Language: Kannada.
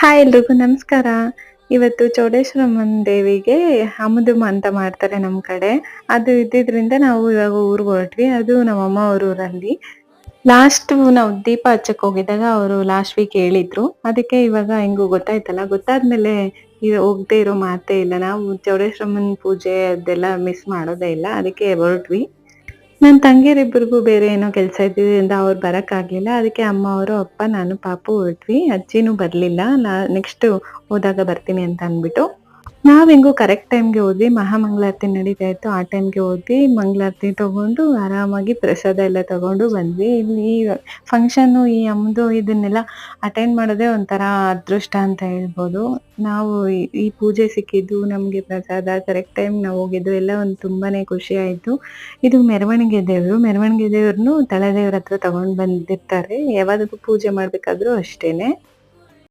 ಹಾಯ್ ಎಲ್ರಿಗೂ ನಮಸ್ಕಾರ. ಇವತ್ತು ಚೌಡೇಶ್ವರಮ್ಮನ ದೇವಿಗೆ ಅಮದುಮ ಅಂತ ಮಾಡ್ತಾರೆ ನಮ್ಮ ಕಡೆ. ಅದು ಇದ್ದಿದ್ರಿಂದ ನಾವು ಇವಾಗ ಊರಿಗೆ ಹೊರಟ್ವಿ. ಅದು ನಮ್ಮಮ್ಮ ಅವ್ರ ಊರಲ್ಲಿ ಲಾಸ್ಟ್ ನಾವು ದೀಪ ಹಚ್ಚಕ್ ಹೋಗಿದ್ದಾಗ ಅವರು ಲಾಸ್ಟ್ ವೀಕ್ ಹೇಳಿದ್ರು. ಅದಕ್ಕೆ ಇವಾಗ ಹೆಂಗು ಗೊತ್ತಾಯ್ತಲ್ಲ. ಗೊತ್ತಾದ್ಮೇಲೆ ಹೋಗದೆ ಇರೋ ಮಾತೇ ಇಲ್ಲ. ನಾವು ಚೌಡೇಶ್ವರಮ್ಮನ ಪೂಜೆ ಅದೆಲ್ಲ ಮಿಸ್ ಮಾಡೋದೇ ಇಲ್ಲ. ಅದಕ್ಕೆ ಹೊರಟ್ವಿ. ನನ್ನ ತಂಗಿಯರಿಬ್ಬರಿಗೂ ಬೇರೆ ಏನೋ ಕೆಲಸ ಇದ್ದಿದ್ದರಿಂದ ಅವ್ರು ಬರೋಕ್ಕಾಗಲಿಲ್ಲ. ಅದಕ್ಕೆ ಅಮ್ಮ ಅವರು, ಅಪ್ಪ, ನಾನು, ಪಾಪು ಹೊರಟ್ವಿ ಅಜ್ಜಿನೂ ಬರ್ಲಿಲ್ಲ. ನೆಕ್ಸ್ಟ್ ಹೋದಾಗ ಬರ್ತೀನಿ ಅಂತ ಅಂದ್ಬಿಟ್ಟು ನಾವ್ ಕರೆಕ್ಟ್ ಟೈಮ್ಗೆ ಹೋದ್ವಿ. ಮಹಾಮಂಗಳಾರತಿ ನಡೀತಾ ಇತ್ತು. ಆ ಟೈಮ್ಗೆ ಹೋದ್ವಿ. ಮಂಗಳಾರತಿ ತಗೊಂಡು ಆರಾಮಾಗಿ ಪ್ರಸಾದ ಎಲ್ಲ ತಗೊಂಡು ಬಂದ್ವಿ. ಇಲ್ಲಿ ಈ ಫಂಕ್ಷನ್ ಈ ಅಮ್ಮದು ಇದನ್ನೆಲ್ಲ ಅಟೆಂಡ್ ಮಾಡೋದೇ ಒಂಥರ ಅದೃಷ್ಟ ಅಂತ ಹೇಳ್ಬೋದು. ನಾವು ಈ- ಪೂಜೆ ಸಿಕ್ಕಿದ್ದು, ನಮಗೆ ಪ್ರಸಾದ ಕರೆಕ್ಟ್ ಟೈಮ್ ನಾವು ಹೋಗಿದ್ದು ಎಲ್ಲ ಒಂದು ತುಂಬಾನೇ ಖುಷಿ ಆಯ್ತು. ಇದು ಮೆರವಣಿಗೆ ದೇವರು. ಮೆರವಣಿಗೆ ದೇವ್ರನ್ನು ತಳದೇವ್ರ ಹತ್ರ ತಗೊಂಡ್ ಬಂದಿರ್ತಾರೆ. ಯಾವಾಗ ಪೂಜೆ ಮಾಡಬೇಕಾದ್ರೂ ಅಷ್ಟೇನೆ.